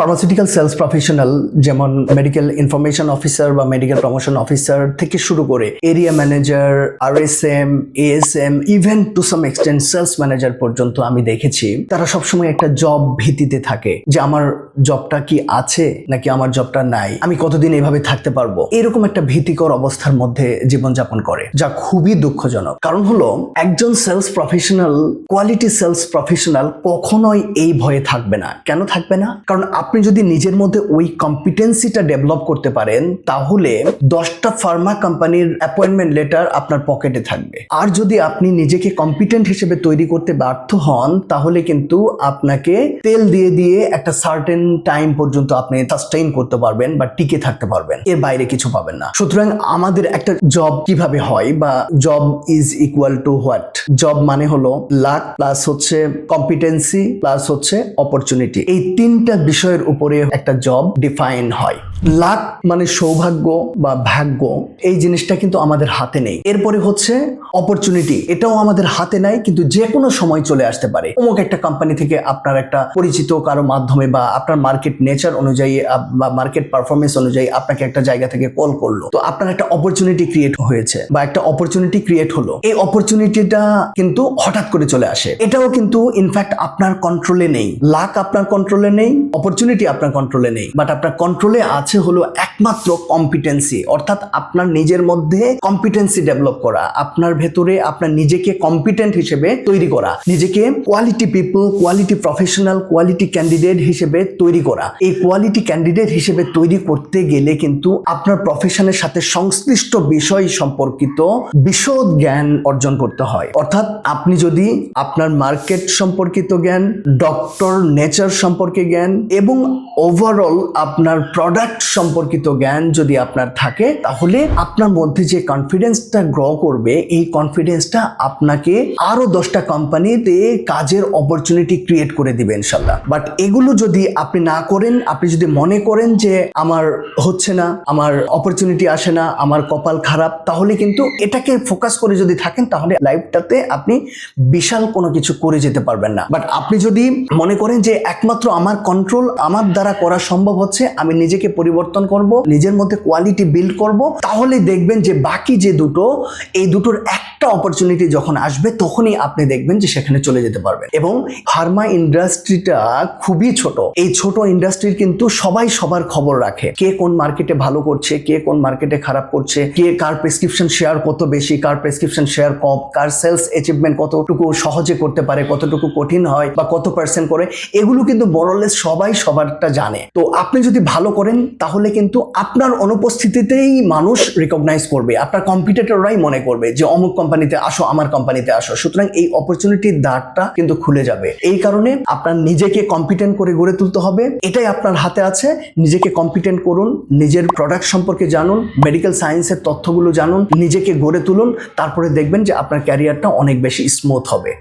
Pharmaceutical sales professional যেমন medical information officer বা medical promotion officer থেকে শুরু করে area manager R S M S M even to some extent sales manager পর্যন্ত আমি দেখেছি। তারা সবসময় একটা জব ভীতিতে থাকে যে আমার জবটা কি আছে নাকি আমার জবটা নাই? আমি কতদিন এভাবে থাকতে পারব? এরকম একটা ভীতিকর অবস্থার মধ্যে জীবনযাপন করে, যা খুবই দুঃখজনক। কারণ হলো, একজন sales professional quality sales professional কখনোই এই ভয়ে থাকবে না। কেন থাকবে না? কারণ আপনি যদি নিজের মধ্যে ওই কম্পিটেন্সিটা ডেভেলপ করতে পারেন, তাহলে দশটা ফার্মা কোম্পানির অ্যাপয়েন্টমেন্ট লেটার আপনার পকেটে থাকবে। আর যদি আপনি নিজেকে কম্পিটেন্ট হিসেবে তৈরি করতে ব্যর্থ হন, তাহলে কিন্তু আপনাকে তেল দিয়ে দিয়ে একটা সার্টেন টাইম পর্যন্ত আপনি সাস্টেইন করতে পারবেন বা টিকে থাকতে পারবেন। এর বাইরে কিছু পাবেন না। সুতরাং আমাদের একটা জব কীভাবে হয় বা job is equal to what job মানে হলো লাক প্লাস হচ্ছে কম্পিটেন্সি প্লাস হচ্ছে অপরচুনিটি এই তিনটা বিষয়ের উপরে একটা জব ডিফাইন হয়। লাক মানে সৌভাগ্য বা ভাগ্য, এই জিনিসটা কিন্তু আমাদের হাতে নেই। এরপরে হচ্ছে অপরচুনিটি এটাও আমাদের হাতে নাই, কিন্তু যে কোনো সময় চলে আসতে পারে। অমুক একটা কোম্পানি থেকে আপনার একটা পরিচিত কারও মাধ্যমে বা আপনার মার্কেট নেচার অনুযায়ী বা মার্কেট পারফরমেন্স অনুযায়ী আপনাকে একটা জায়গা থেকে কল করল। তো আপনার একটা অপরচুনিটি ক্রিয়েট হয়েছে বা একটা অপরচুনিটি ক্রিয়েট হলো। এই অপরচুনিটিটা কিন্তু হঠাৎ করে চলে আসে। এটাও কিন্তু ইনফ্যাক্ট আপনার কন্ট্রোলে নেই। লাক আপনার কন্ট্রোলে নেই অপরচুনিটি আপনার কন্ট্রোলে নেই। বাট আপনার কন্ট্রোলে আছে হলো একমাত্র কম্পিটেন্সি অর্থাৎ আপনার নিজের মধ্যে কম্পিটেন্সি ডেভেলপ করা, আপনার ভেতরে আপনার নিজেকে কম্পিটেন্ট হিসেবে তৈরি করা, নিজেকে quality people quality professional quality candidate হিসেবে তৈরি করা। এই কোয়ালিটি ক্যান্ডিডেট হিসেবে তৈরি করতে গেলে কিন্তু আপনার প্রফেশনের সাথে সংশ্লিষ্ট বিষয় সম্পর্কিত বিশদ জ্ঞান অর্জন করতে হয়। অর্থাৎ আপনি যদি আপনার মার্কেট সম্পর্কিত জ্ঞান ডক্টর নেচার সম্পর্কে জ্ঞান এবং ওভারঅল আপনার প্রোডাক্ট সম্পর্কিত জ্ঞান যদি আপনার থাকে, তাহলে আপনার মধ্যে যে কনফিডেন্সটা গ্র করবে, এই কনফিডেন্সটা আপনাকে আরও দশটা কোম্পানিতে কাজের অপরচুনিটি ক্রিয়েট করে দিবে ইনশাল্লাহ। বাট এগুলো যদি আপনি না করেন, আপনি যদি মনে করেন যে আমার হচ্ছে না, আমার অপরচুনিটি আসে না, আমার কপাল খারাপ, তাহলে কিন্তু এটাকে ফোকাস করে যদি থাকেন, তাহলে লাইফটাতে আপনি বিশাল কোনো কিছু করে যেতে পারবেন না। বাট আপনি যদি মনে করেন যে একমাত্র আমার কন্ট্রোল আমার দ্বারা করা সম্ভব হচ্ছে, আমি নিজেকে পরিবর্তন করব, নিজের মধ্যে কোয়ালিটি বিল্ড করব, তাহলে দেখবেন যে বাকি যে দুটো, এই দুটোর একটা অপরচুনিটি যখন আসবে, তখনই আপনি দেখবেন যে সেখানে চলে যেতে পারবেন। এবং ফার্মা ইন্ডাস্ট্রিটা খুবই ছোট। এই ছোট ইন্ডাস্ট্রির কিন্তু সবাই সবার খবর রাখে। কে কোন মার্কেটে ভালো করছে, কে কোন মার্কেটে খারাপ করছে, কে কার প্রেসক্রিপশন শেয়ার কত বেশি, কার প্রেসক্রিপশন শেয়ার কম, কার সেলস অ্যাচিভমেন্ট কতটুকু সহজে করতে পারে, কতটুকু কঠিন হয়, বা কত পার্সেন্ট করে, এগুলো কিন্তু বড়লেস সবাই সবারটা জানে। তো আপনি যদি ভালো করেন তাহলে কিন্তু আপনার অনুপস্থিতিতেই মানুষ রিকগনাইজ করবে। আপনার কম্পিটিটররাই মনে করবে যে, অমুক কোম্পানিতে আসো, আমার কোম্পানিতে আসো। সুতরাং এই অপরচুনিটির দ্বারটা কিন্তু খুলে যাবে। এই কারণে আপনার নিজেকে কম্পিটেন্ট করে গড়ে তুলতে হবে। এটাই আপনার হাতে আছে। নিজেকে কম্পিটেন্ট করুন, নিজের প্রোডাক্ট সম্পর্কে জানুন মেডিকেল সায়েন্সের তথ্যগুলো জানুন, নিজেকে গড়ে তুলুন। তারপরে দেখবেন যে আপনার ক্যারিয়ারটা অনেক বেশি স্মুথ হবে।